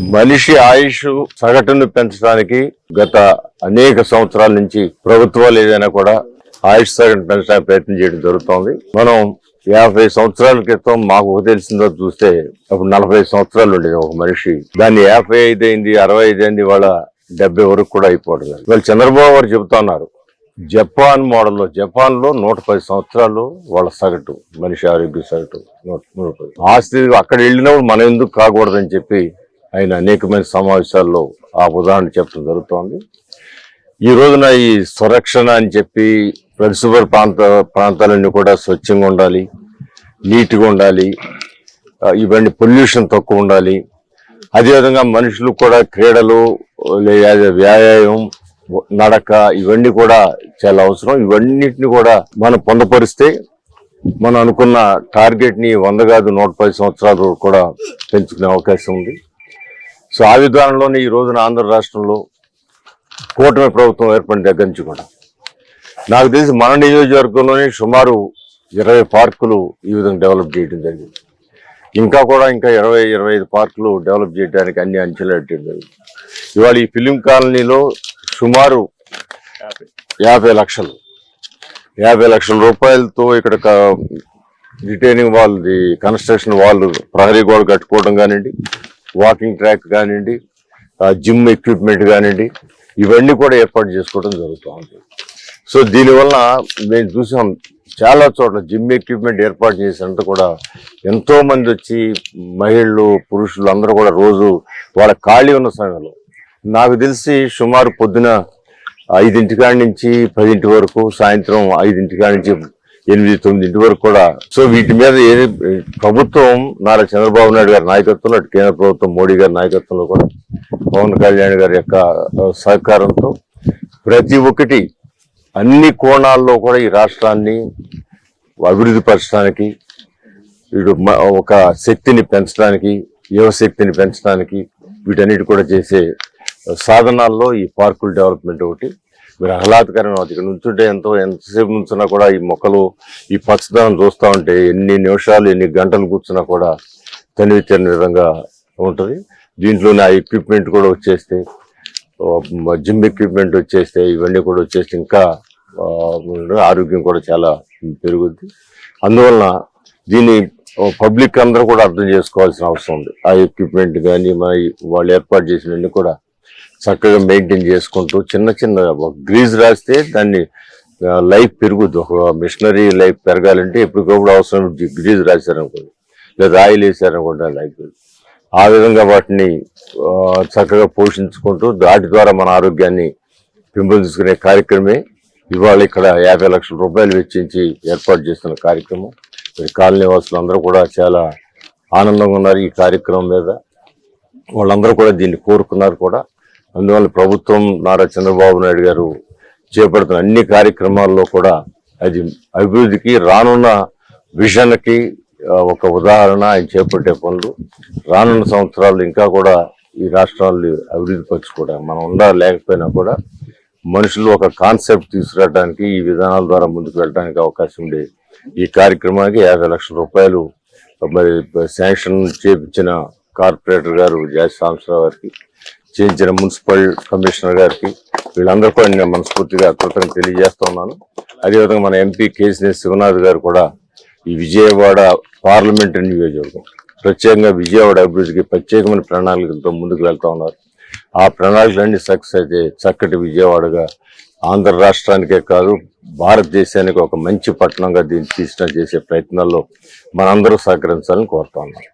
మనిషి ఆయుష్ సగటును పెంచడానికి గత అనేక సంవత్సరాల నుంచి ప్రభుత్వాలు ఏదైనా కూడా ఆయుష్ సగటును పెంచడానికి ప్రయత్నం చేయడం జరుగుతోంది. మనం యాభై సంవత్సరాల క్రితం మాకు తెలిసిందో చూస్తే అప్పుడు నలభై సంవత్సరాలు ఉండేది ఒక మనిషి. దాన్ని యాభై ఐదు అయింది అరవై ఐదు అయింది వాళ్ళ డెబ్బై వరకు కూడా అయిపోవడం వాళ్ళు చంద్రబాబు గారు చెబుతున్నారు జపాన్ మోడల్లో జపాన్లో నూట పది సంవత్సరాలు వాళ్ళ సగటు మనిషి ఆరోగ్య సగటు నూట నూట పది. ఆస్తి అక్కడ వెళ్ళినప్పుడు మనం ఎందుకు కాకూడదని చెప్పి ఆయన అనేకమైన సమావేశాల్లో ఆ ఉదాహరణ చెప్పడం జరుగుతోంది. ఈ రోజున ఈ స్వరక్షణ అని చెప్పి పరిశుభ్ర ప్రాంత ప్రాంతాలన్నీ కూడా స్వచ్ఛంగా ఉండాలి నీట్గా ఉండాలి ఇవన్నీ పొల్యూషన్ తక్కువ ఉండాలి. అదేవిధంగా మనుషులు కూడా క్రీడలు లేదా వ్యాయామం నడక ఇవన్నీ కూడా చాలా అవసరం. ఇవన్నిటిని కూడా మనం పొందపరిస్తే మనం అనుకున్న టార్గెట్ని వంద కాదు నూట పది సంవత్సరాలు కూడా పెంచుకునే అవకాశం ఉంది. సో ఆ విధానంలోనే ఈ రోజున ఆంధ్ర రాష్ట్రంలో కూటమి ప్రభుత్వం ఏర్పడిన దగ్గర నుంచి కూడా. నాకు తెలిసి మన నియోజకవర్గంలోనే సుమారు ఇరవై పార్కులు ఈ విధంగా డెవలప్ చేయడం జరిగింది. ఇంకా కూడా ఇంకా ఇరవై ఇరవై ఐదు పార్కులు డెవలప్ చేయడానికి అన్ని అంచెలు పెట్టడం జరిగింది. ఇవాళ ఈ ఫిలిం కాలనీలో సుమారు యాభై లక్షలు. యాభై లక్షల రూపాయలతో ఇక్కడ రిటైనింగ్ వాళ్ళది కన్స్ట్రక్షన్ వాళ్ళు ప్రహరీ గోడ కట్టుకోవడం కానివ్వండి వాకింగ్ ట్రాక్ కానివ్వండి జిమ్ ఎక్విప్మెంట్ కానివ్వండి ఇవన్నీ కూడా ఏర్పాటు చేసుకోవడం జరుగుతూ ఉంది సో దీనివల్ల మేము చూసాం చాలా చోట్ల జిమ్ ఎక్విప్మెంట్ ఏర్పాటు చేసినంత కూడా ఎంతోమంది వచ్చి మహిళలు పురుషులు అందరూ కూడా రోజు వాళ్ళ ఖాళీ ఉన్న సమయంలో. నాకు తెలిసి సుమారు పొద్దున ఐదింటి కాడి నుంచి పదింటి వరకు సాయంత్రం ఐదింటి కాడి నుంచి ఎనిమిది తొమ్మిదింటి వరకు కూడా. సో వీటి మీద ఏ ప్రభుత్వం నారా చంద్రబాబు నాయుడు గారి నాయకత్వంలో అటు కేంద్ర ప్రభుత్వం మోడీ గారి నాయకత్వంలో కూడా పవన్ కళ్యాణ్ గారి యొక్క సహకారంతో ప్రతి ఒక్కటి అన్ని కోణాల్లో కూడా ఈ రాష్ట్రాన్ని అభివృద్ధి పరచడానికి వీడు మ- ఒక శక్తిని పెంచడానికి యువశక్తిని పెంచడానికి వీటన్నిటి కూడా చేసే సాధనాల్లో ఈ పార్కుల డెవలప్మెంట్ ఒకటి మీరు ఆహ్లాదకరమైన ఇక్కడ నుంచుంటే ఎంతో ఎంతసేపు నుంచున్నా కూడా ఈ మొక్కలు ఈ పచ్చదనం చూస్తూ ఉంటే ఎన్ని నిమిషాలు ఎన్ని గంటలు కూర్చున్నా కూడా తనివి తీరని విధంగా ఉంటుంది. దీంట్లోనే ఆ ఎక్విప్మెంట్ కూడా వచ్చేస్తే జిమ్ ఎక్విప్మెంట్ వచ్చేస్తే ఇవన్నీ కూడా వచ్చేస్తే ఇంకా ఆరోగ్యం కూడా చాలా పెరుగుద్ది. అందువలన దీన్ని పబ్లిక్ అందరూ కూడా అర్థం చేసుకోవాల్సిన అవసరం ఉంది. ఆ ఎక్విప్మెంట్ కానీ మన వాళ్ళు ఏర్పాటు చేసినవన్నీ కూడా చక్కగా మెయింటైన్ చేసుకుంటూ చిన్న చిన్న గ్రీజ్ రాస్తే దాన్ని లైఫ్ పెరుగుద్ది. ఒక మిషనరీ లైఫ్ పెరగాలంటే ఎప్పటికప్పుడు అవసరం గ్రీజ్ రాశారనుకోండి లేదా ఆయిల్ వేసారనుకోండి లైఫ్. ఆ విధంగా వాటిని చక్కగా పోషించుకుంటూ వాటి ద్వారా మన ఆరోగ్యాన్ని పెంపొందించుకునే కార్యక్రమే. ఇవాళ ఇక్కడ యాభై లక్షల రూపాయలు వెచ్చించి ఏర్పాటు చేస్తున్న కార్యక్రమం. మరి కాలనీ వాసులు అందరూ కూడా చాలా ఆనందంగా ఉన్నారు ఈ కార్యక్రమం మీద. వాళ్ళందరూ కూడా దీన్ని కోరుకున్నారు కూడా. అందువల్ల ప్రభుత్వం నారా చంద్రబాబు నాయుడు గారు చేపడుతున్న అన్ని కార్యక్రమాల్లో కూడా అది అభివృద్ధికి రానున్న విజన్కి ఒక ఉదాహరణ ఆయన చేపట్టే పనులు. రానున్న సంవత్సరాలు ఇంకా కూడా ఈ రాష్ట్రాలు అభివృద్ధి పరచుకోవడం మనం ఉండా లేకపోయినా కూడా మనుషులు ఒక కాన్సెప్ట్ తీసుకురావడానికి ఈ విధానాల ద్వారా ముందుకు వెళ్ళడానికి అవకాశం ఉండే ఈ కార్యక్రమానికి యాభై లక్షల రూపాయలు మరి శాంక్షన్ చేపించిన కార్పొరేటర్ గారు జాస్ సాంబశివరావు గారికి చేయించిన మున్సిపల్ కమిషనర్ గారికి వీళ్ళందరూ కూడా నేను మనస్ఫూర్తిగా కృతజ్ఞత తెలియజేస్తా ఉన్నాను. అదేవిధంగా మన ఎంపీ కేసీఆర్ శివనాథ్ గారు కూడా ఈ విజయవాడ పార్లమెంటరీ నియోజకవర్గం ప్రత్యేకంగా విజయవాడ అభివృద్ధికి ప్రత్యేకమైన ప్రణాళికలతో ముందుకు వెళ్తా ఉన్నారు. ఆ ప్రణాళికలన్నీ సక్సెస్ అయితే చక్కటి విజయవాడగా ఆంధ్ర రాష్ట్రానికే కాదు భారతదేశానికి ఒక మంచి పట్టణంగా దీన్ని తీసిన చేసే ప్రయత్నాల్లో మనందరూ సహకరించాలని కోరుతా ఉన్నాం.